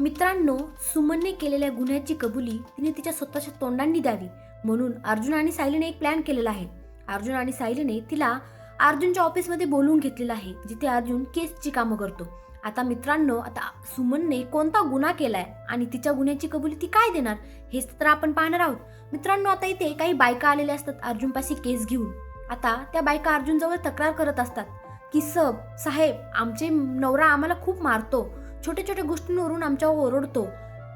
मित्रांनो सुमनने केलेल्या गुन्ह्याची कबुली तिने तिच्या स्वतःच्या तोंडांनी द्यावी म्हणून अर्जुन आणि सायलीने एक प्लॅन केलेला आहे. अर्जुन आणि सायलीने तिला अर्जुनच्या ऑफिसमध्ये बोलवून घेतलेलं आहे जिथे अर्जुन केसची कामं करतो. आता मित्रांनो आता सुमनने कोणता गुन्हा केलाय आणि तिच्या गुन्ह्याची कबुली ती काय देणार हेच तर आपण पाहणार आहोत. मित्रांनो आता इथे काही बायका आलेल्या असतात अर्जुनपाशी केस घेऊन. आता त्या बायका अर्जुनजवळ तक्रार करत असतात की सब साहेब आमचे नवरा आम्हाला खूप मारतो. छोट्या छोट्या गोष्टींवरून आमच्यावर ओरडतो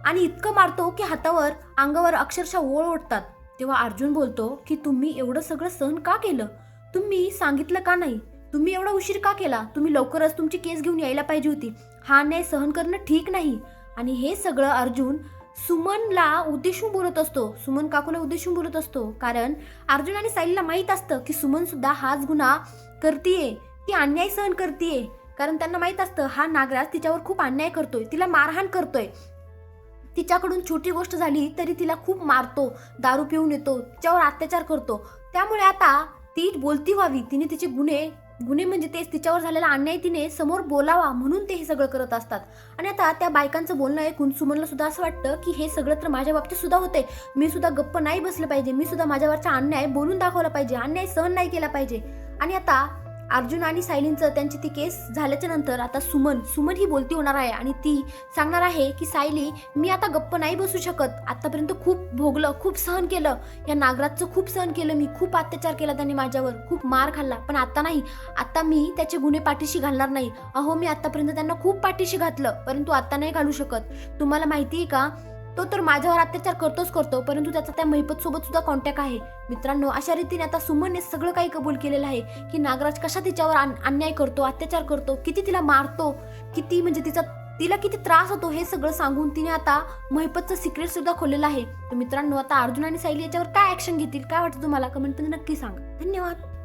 आणि इतकं मारतो की हातावर अंगावर अक्षरशः ओळ ओढतात. तेव्हा अर्जुन बोलतो की तुम्ही एवढं सगळं सहन का केलं? तुम्ही सांगितलं का नाही? तुम्ही एवढा उशीर का केला? तुम्ही लवकरच तुमची केस घेऊन यायला पाहिजे होती. हा अन्याय सहन करणं ठीक नाही. आणि हे सगळं अर्जुन सुमनला उद्देशून बोलत असतो. सुमन काकूला उद्देशून बोलत असतो. कारण अर्जुन आणि साईलला माहीत असतं की सुमन सुद्धा हाच गुन्हा करतीये ती अन्याय सहन करतीये. कारण त्यांना माहीत असतं हा नागराज तिच्यावर खूप अन्याय करतोय तिला मारहाण करतोय. तिच्याकडून छोटी गोष्ट झाली तरी तिला खूप मारतो दारू पिऊन येतो तिच्यावर अत्याचार करतो. त्यामुळे आता ती बोलती व्हावी तिने तिचे गुन्हे गुन्हे म्हणजे तेच तिच्यावर झालेला अन्याय तिने समोर बोलावा म्हणून ते हे सगळं करत असतात. आणि आता त्या बायकांचं बोलणं ऐकून सुमनला सुद्धा असं वाटतं की हे सगळं तर माझ्या बाबतीत सुद्धा होते मी सुद्धा गप्प नाही बसलं पाहिजे मी सुद्धा माझ्यावरचा अन्याय बोलून दाखवला पाहिजे अन्याय सहन नाही केला पाहिजे. आणि आता अर्जुन आणि सायलींचं त्यांची ती केस झाल्याच्यानंतर आता सुमन सुमन ही बोलती होणार आहे आणि ती सांगणार आहे की सायली मी आता गप्प नाही बसू शकत. आतापर्यंत खूप भोगलं खूप सहन केलं. या नागराजचं खूप सहन केलं मी खूप अत्याचार केला त्यांनी माझ्यावर खूप मार खाल्ला. पण आता नाही. आता मी त्याचे गुन्हे पाठीशी घालणार नाही. अहो मी आतापर्यंत त्यांना खूप पाठीशी घातलं परंतु आता नाही घालू शकत. तुम्हाला माहिती आहे का तो तर माझ्यावर अत्याचार करतोच करतो परंतु त्याचा त्या महिपत सोबत सुद्धा कॉन्टॅक्ट आहे. मित्रांनो अशा रीतीने आता सुमनने सगळं काही कबूल केलेलं आहे की नागराज कशा तिच्यावर अन- अन्याय करतो अत्याचार करतो किती तिला मारतो किती म्हणजे तिचा तिला किती त्रास होतो हे सगळं सांगून तिने आता महिपतचं सिक्रेट सुद्धा खोललेलं आहे. तर मित्रांनो आता अर्जुन आणि सायली याच्यावर काय ऍक्शन घेतील काय वाटतं तुम्हाला? कमेंटमध्ये नक्की सांगा. धन्यवाद.